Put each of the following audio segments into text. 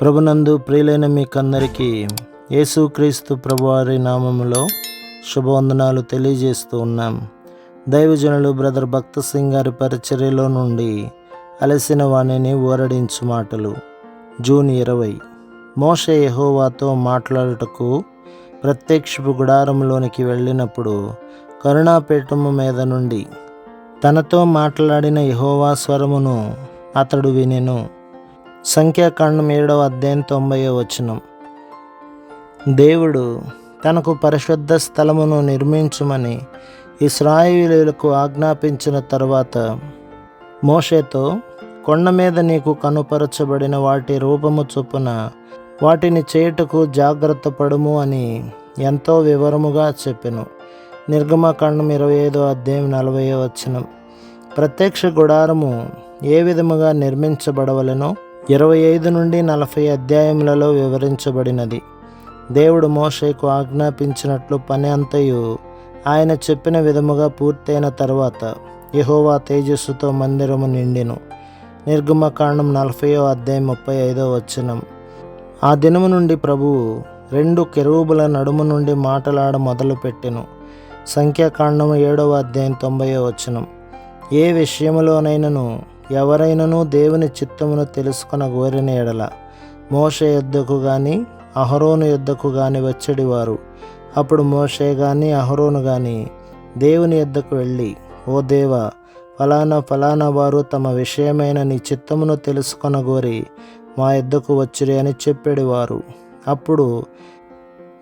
ప్రభునందు ప్రియులైన మీకందరికీ యేసుక్రీస్తు ప్రభువారి నామములో శుభవందనాలు తెలియజేస్తూ ఉన్నాం. దైవజనులు బ్రదర్ భక్త సింగ్ గారి పరిచర్యలో నుండి అలసిన వాణిని ఓరడించు మాటలు. జూన్ ఇరవై. మోషే యహోవాతో మాట్లాడుటకు ప్రత్యక్షపు గుడారంలోనికి వెళ్ళినప్పుడు కరుణాపీఠము మీద నుండి తనతో మాట్లాడిన యహోవా స్వరమును అతడు వినెను. సంఖ్యాకాండం ఏడవ అధ్యాయం తొంభై వచనం. దేవుడు తనకు పరిశుద్ధ స్థలమును నిర్మించుమని ఇస్రాయేలీలకు ఆజ్ఞాపించిన తర్వాత మోషేతో కొండ మీద నీకు కనుపరచబడిన వాటి రూపము చొప్పున వాటిని చేయుటకు జాగ్రత్త పడుము అని ఎంతో వివరముగా చెప్పెను. నిర్గమకాండం ఇరవై ఐదో అధ్యాయం నలభై వచనం. ప్రత్యక్ష గుడారము ఏ విధముగా నిర్మించబడవలెనో ఇరవై ఐదు నుండి నలభై అధ్యాయములలో వివరించబడినది. దేవుడు మోషేకు ఆజ్ఞాపించినట్లు పని అంతయు ఆయన చెప్పిన విధముగా పూర్తయిన తర్వాత యహోవా తేజస్సుతో మందిరము నిండెను. నిర్గమకాండం నలభయో అధ్యాయం ముప్పై ఐదో వచనం. ఆ దినము నుండి ప్రభువు రెండు కెరూబుల నడుము నుండి మాటలాడ మొదలుపెట్టెను. సంఖ్యాకాండం ఏడవ అధ్యాయం తొంభైవ వచనం. ఏ విషయములోనైనను ఎవరైనను దేవుని చిత్తమును తెలుసుకొన గోరిన ఎడల. మోష యుద్ధకు గాని అహరోను యుద్ధకు గాని వచ్చేడివారు. అప్పుడు మోషే గాని అహరోను గాని దేవుని యుద్ధకు వెళ్ళి ఓ దేవా ఫలానా ఫలానా వారు తమ విషయమైన నీ చిత్తమును తెలుసుకొన గోరి మా యుద్ధకు వచ్చిరి అని చెప్పేడివారు. అప్పుడు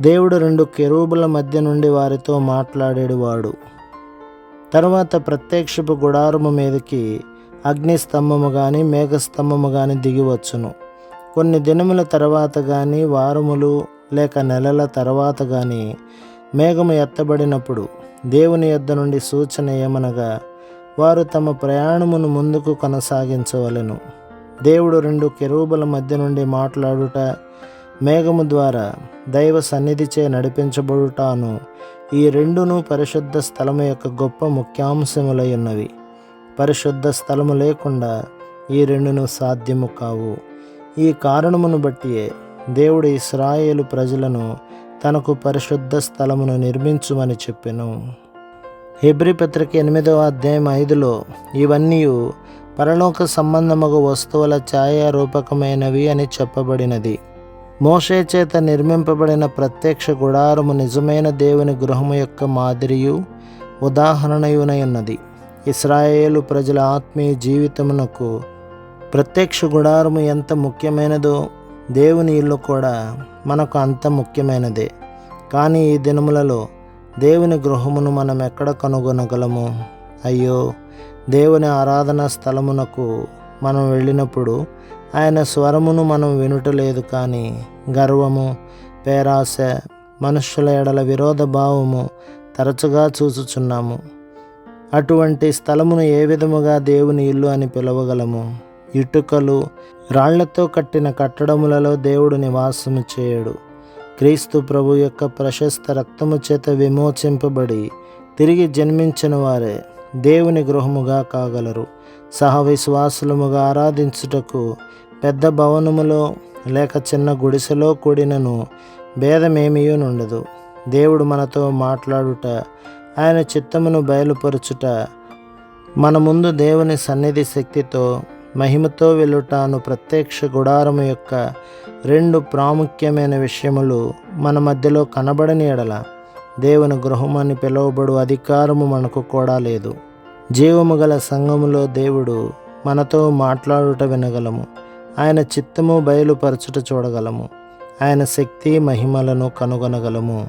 దేవుడు రెండు కెరూబుల మధ్య నుండి వారితో మాట్లాడేడివాడు. తర్వాత ప్రత్యక్షపు గుడారము మీదకి అగ్నిస్తంభము కానీ మేఘస్తంభము కానీ దిగివచ్చును కొన్ని దినముల తర్వాత కానీ వారములు లేక నెలల తర్వాత కానీ మేఘము ఎత్తబడినప్పుడు దేవుని యొద్ద నుండి సూచన ఏమనగా వారు తమ ప్రయాణమును ముందుకు కొనసాగించవలెను. దేవుడు రెండు కెరూబుల మధ్య నుండి మాట్లాడుట మేఘము ద్వారా దైవ సన్నిధిచే నడిపించబడుటాను. ఈ రెండును పరిశుద్ధ స్థలము యొక్క గొప్ప ముఖ్యాంశములై ఉన్నవి. పరిశుద్ధ స్థలము లేకుండా ఈ రెండును సాధ్యము కావు. ఈ కారణమును బట్టియే దేవుడు ఇస్రాయేలు ప్రజలను తనకు పరిశుద్ధ స్థలమును నిర్మించుమని చెప్పెను. హెబ్రి పత్రిక ఎనిమిదవ అధ్యాయం ఐదులో ఇవన్నీ పరలోక సంబంధముగు వస్తువుల ఛాయారూపకమైనవి అని చెప్పబడినది. మోషే చేత నిర్మింపబడిన ప్రత్యక్ష గుడారము నిజమైన దేవుని గృహము యొక్క మాదిరియు ఉదాహరణయునై ఉన్నది. ఇస్రాయేలు ప్రజల ఆత్మీయ జీవితమునకు ప్రత్యక్ష గుడారము ఎంత ముఖ్యమైనదో దేవుని ఇల్లు కూడా మనకు అంత ముఖ్యమైనదే. కానీ ఈ దినములలో దేవుని గృహమును మనం ఎక్కడ కనుగొనగలము? అయ్యో దేవుని ఆరాధన స్థలమునకు మనం వెళ్ళినప్పుడు ఆయన స్వరమును మనం వినుటలేదు కానీ గర్వము పేరాశ మనుష్యుల ఎడల విరోధ భావము తరచుగా చూచుచున్నాము. అటువంటి స్థలమును ఏ విధముగా దేవుని ఇల్లు అని పిలవగలము? ఇటుకలు రాళ్ళతో కట్టిన కట్టడములలో దేవుడు నివాసము చేయడు. క్రీస్తు ప్రభు యొక్క ప్రశస్త రక్తము చేత విమోచింపబడి తిరిగి జన్మించిన వారే దేవుని గృహముగా కాగలరు. సహవిశ్వాసులముగా ఆరాధించుటకు పెద్ద భవనములో లేక చిన్న గుడిసెలో కూడినను భేదమేమీ నుండదు. దేవుడు మనతో మాట్లాడుట ఆయన చిత్తమును బయలుపరచుట మన ముందు దేవుని సన్నిధి శక్తితో మహిమతో వెళ్ళుటాను ప్రత్యక్ష గుడారము యొక్క రెండు ప్రాముఖ్యమైన విషయములు మన మధ్యలో కనబడని ఎడల దేవుని గృహమని పిలువబడు అధికారము మనకు కూడా లేదు. జీవము గల సంఘములో దేవుడు మనతో మాట్లాడుట వినగలము. ఆయన చిత్తము బయలుపరచుట చూడగలము. ఆయన శక్తి మహిమలను కనుగొనగలము.